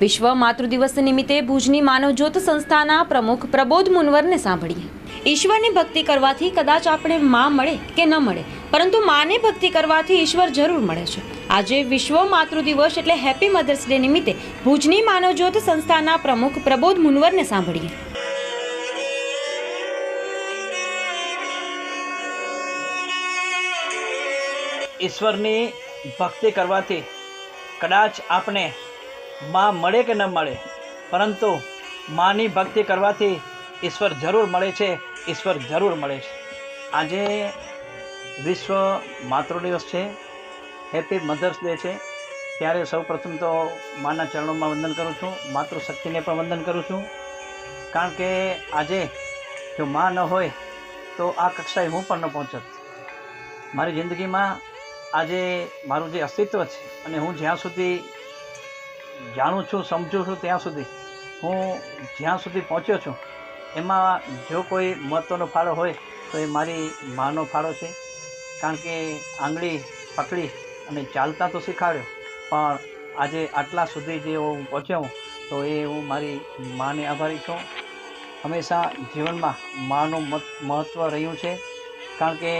વિશ્વ માતૃ દિવસ નિમિત્તે ભુજની માનવજ્યોત સંસ્થાના પ્રમુખ પ્રબોધ મુનવરને સાંભળીએ. ઈશ્વરની ભક્તિ કરવાથી કદાચ આપણે માં મળે કે ન મળે, પરંતુ માને ભક્તિ કરવાથી ઈશ્વર જરૂર મળે છે. આજે વિશ્વ માતૃ દિવસ એટલે હેપી મધર્સ ડે નિમિત્તે ભુજની માનવજ્યોત સંસ્થાના પ્રમુખ પ્રબોધ મુનવરને સાંભળીએ. ઈશ્વરની ભક્તિ કરવાથી કદાચ આપણે માં મળે કે ન મળે? પરંતુ માની ભક્તિ કરવાથી ઈશ્વર જરૂર મળે છે, ઈશ્વર જરૂર મળે છે. આજે વિશ્વ માતૃ દિવસ છે, હેપી મધર્સ ડે છે. ત્યારે સૌ પ્રથમ તો માના ચરણોમાં વંદન કરું છું, માતૃશક્તિને પણ વંદન કરું છું. કારણ કે આજે જો માં ન હોય, તો આ કક્ષાએ હું પણ ન પહોંચત. મારી જિંદગીમાં આજે મારું જે અસ્તિત્વ છે, અને હું જ્યાં સુધી જાણું છું, સમજું છું ત્યાં સુધી. હું જ્યાં સુધી પહોંચ્યો છું, એમાં જો કોઈ મહત્ત્વનો ફાળો હોય, તો એ મારી માનો ફાળો છે. કારણ કે આંગળી પકડી અને ચાલતા તો શીખવાડ્યો પણ આજે આટલા સુધી જે હું પહોંચ્યો હું, તો એ હું મારી માને આભારી છું. હંમેશા જીવનમાં માનું મહત્ત્વ રહ્યું છે. કારણ કે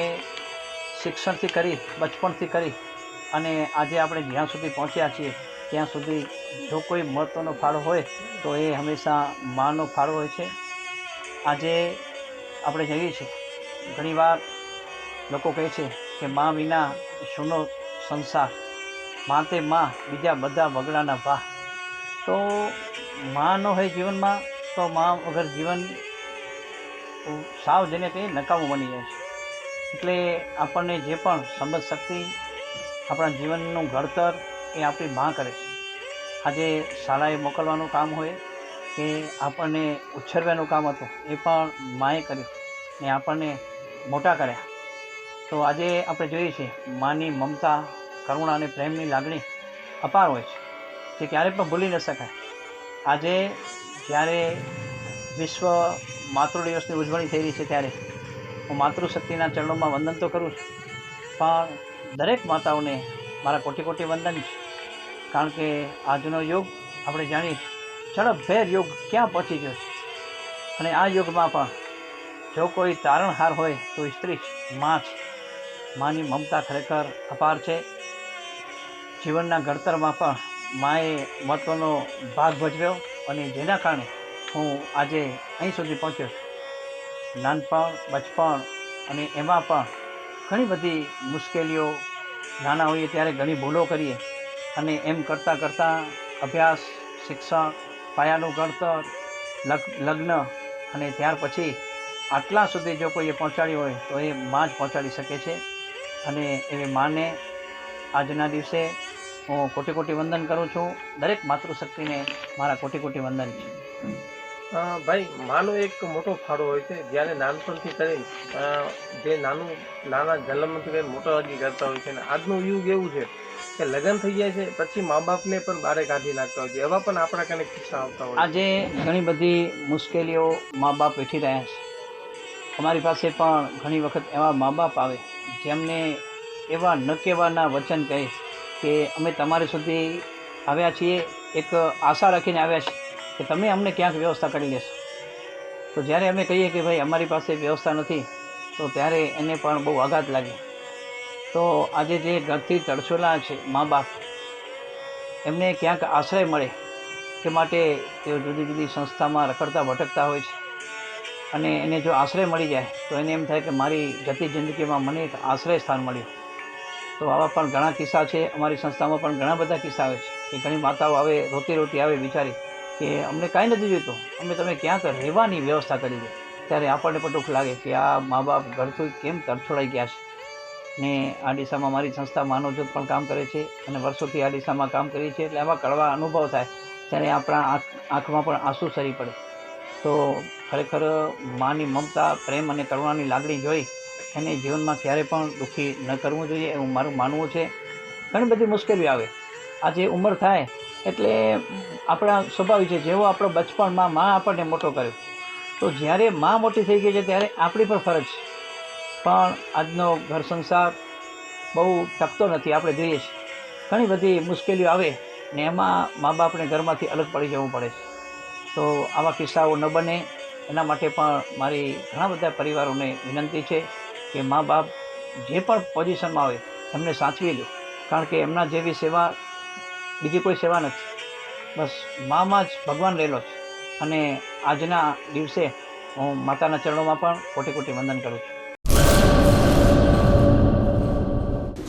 શિક્ષણથી કરી, બચપણથી કરી અને આજે આપણે જ્યાં સુધી પહોંચ્યા છીએ ત્યાં સુધી જો કોઈ મહત્ત્વનો ફાળો હોય, તો એ હંમેશા માનો ફાળો હોય છે. આજે આપણે જોઈએ છીએ, ઘણીવાર લોકો કહે છે કે મા વિના શૂનો સંસાર મા તે મા બીજા બધા વગડાના ભા તો મા ન હોય જીવનમાં, તો મા વગર જીવન સાવ જેને કહીએ નકામું બની જાય છે. એટલે આપણને જે પણ સમજ શક્તિ આપણા જીવનનું ઘડતર એ આપણી માં કરે છે. આજે શાળાએ મોકલવાનું કામ હોય કે આપણને ઉછેરવાનું કામ હતું, એ પણ માએ કર્યું ને આપણને મોટા કર્યા. તો આજે આપણે જોઈએ છીએ, માની મમતા, કરુણા અને પ્રેમની લાગણી અપાર હોય છે, જે ક્યારેય પણ ભૂલી ન શકાય. આજે જ્યારે વિશ્વ માતૃ દિવસની ઉજવણી થઈ રહી છે ત્યારે, હું માતૃશક્તિના ચરણોમાં વંદન તો કરું છું, પણ દરેક માતાઓને મારા કોટી કોટી વંદન છે. કારણ કે આજનો યુગ આપણે જાણીએ ઝડપભેર યુગ ક્યાં પહોંચી ગયો છે? અને આ યુગમાં પણ જો કોઈ તારણહાર હોય તો સ્ત્રી માં છે માની મમતા ખરેખર અપાર છે. જીવનના ઘડતરમાં પણ માએ મહત્ત્વનો ભાગ ભજવ્યો અને જેના કારણે હું આજે અહીં સુધી પહોંચ્યો છું. નાનપણ, બચપણ અને એમાં પણ ઘણી બધી મુશ્કેલીઓ, નાના હોઈએ ત્યારે ઘણી ભૂલો કરીએ. અને એમ કરતાં કરતાં અભ્યાસ, શિક્ષણ, પાયાનું ઘડતર, લગ, લગ્ન અને ત્યાર પછી આટલા સુધી જો કોઈએ પહોંચાડ્યું હોય તો એ માં જ પહોંચાડી શકે છે. અને એવી માને આજના દિવસે હું કોટી કોટી વંદન કરું છું. દરેક માતૃશક્તિને મારા કોટી કોટી વંદન છે. ભાઈ, માનો એક મોટો ફાળો હોય છે. જ્યારે નાનપણથી કરી જે નાનું, નાના જન્મથી કરી મોટા હજી કરતા હોય છે. અને આજનું યુગ એવું છે કે લગ્ન થઈ જાય છે, પછી મા બાપને પણ બારે કાઢી નાખતા હોય છે. એવા પણ આપણા કને કિસ્સા આવતા હોય આજે ઘણી બધી મુશ્કેલીઓ મા બાપ વેઠી રહ્યા છે. અમારી પાસે પણ ઘણી વખત એવા મા બાપ આવે, જેમને એવા ન કહેવાના વચન કહે કે અમે તમારી સુધી આવ્યા છીએ, એક આશા રાખીને આવ્યા છીએ કે તમે અમને ક્યાંક વ્યવસ્થા કરી લેશો. તો જ્યારે અમે કહીએ કે ભાઈ અમારી પાસે વ્યવસ્થા નથી, તો ત્યારે એને પણ બહુ આઘાત લાગે. તો આજે જે ઘરથી તડછોલા છે મા બાપ એમને ક્યાંક આશ્રય મળે તે માટે તેઓ જુદી જુદી સંસ્થામાં રખડતા ભટકતા હોય છે. અને એને જો આશ્રય મળી જાય, તો એને એમ થાય કે મારી જતી જિંદગીમાં મને એક આશ્રય સ્થાન મળ્યું. તો આવા પણ ઘણા કિસ્સા છે, અમારી સંસ્થામાં પણ ઘણા બધા કિસ્સા આવે છે કે ઘણી માતાઓ આવે રોતી રોતી આવે બિચારી, કે અમને કાંઈ નથી જોઈતું. અમે તમે ક્યાંક રહેવાની વ્યવસ્થા કરી દે. ત્યારે આપણને પણ દુઃખ લાગે કે આ મા બાપ ઘરથી કેમ તરછોડાઈ ગયા છે? ને આ દિશામાં મારી સંસ્થા માનવજોત પણ કામ કરે છે અને વર્ષોથી આ દિશામાં કામ કરીએ છીએ એટલે આવા કડવા અનુભવ થાય, ત્યારે આપણા આંખ, આંખમાં પણ આંસુ સરી પડે. તો ખરેખર માની મમતા, પ્રેમ અને કરુણાની લાગણી જોઈ એને જીવનમાં ક્યારેય પણ દુઃખી ન કરવું જોઈએ એવું મારું માનવું છે. ઘણી બધી મુશ્કેલીઓ આવે. આજે ઉંમર થાય એટલે આપણા સ્વભાવિક છે, જેવો આપણો બચપણમાં મા આપણને મોટો કર્યો. તો જ્યારે મા મોટી થઈ ગઈ છે, ત્યારે આપણી પણ ફરજ છે. પણ આજનો ઘર સંસાર બહુ ટકતો નથી, આપણે જોઈએ છીએ. ઘણી બધી મુશ્કેલીઓ આવે ને એમાં મા બાપને ઘરમાંથી અલગ પડી જવું પડે છે. તો આવા કિસ્સાઓ ન બને. એના માટે પણ મારી ઘણા બધા પરિવારોને વિનંતી છે કે મા બાપ જે પણ પોઝિશનમાં હોય, એમને સાચવી લો. કારણ કે એમના જેવી સેવા, બીજી કોઈ સેવા નથી. બસ મામાં જ ભગવાન રહેલો છે. અને આજના દિવસે હું માતાના ચરણોમાં પણ કોટી કોટી વંદન કરું છું.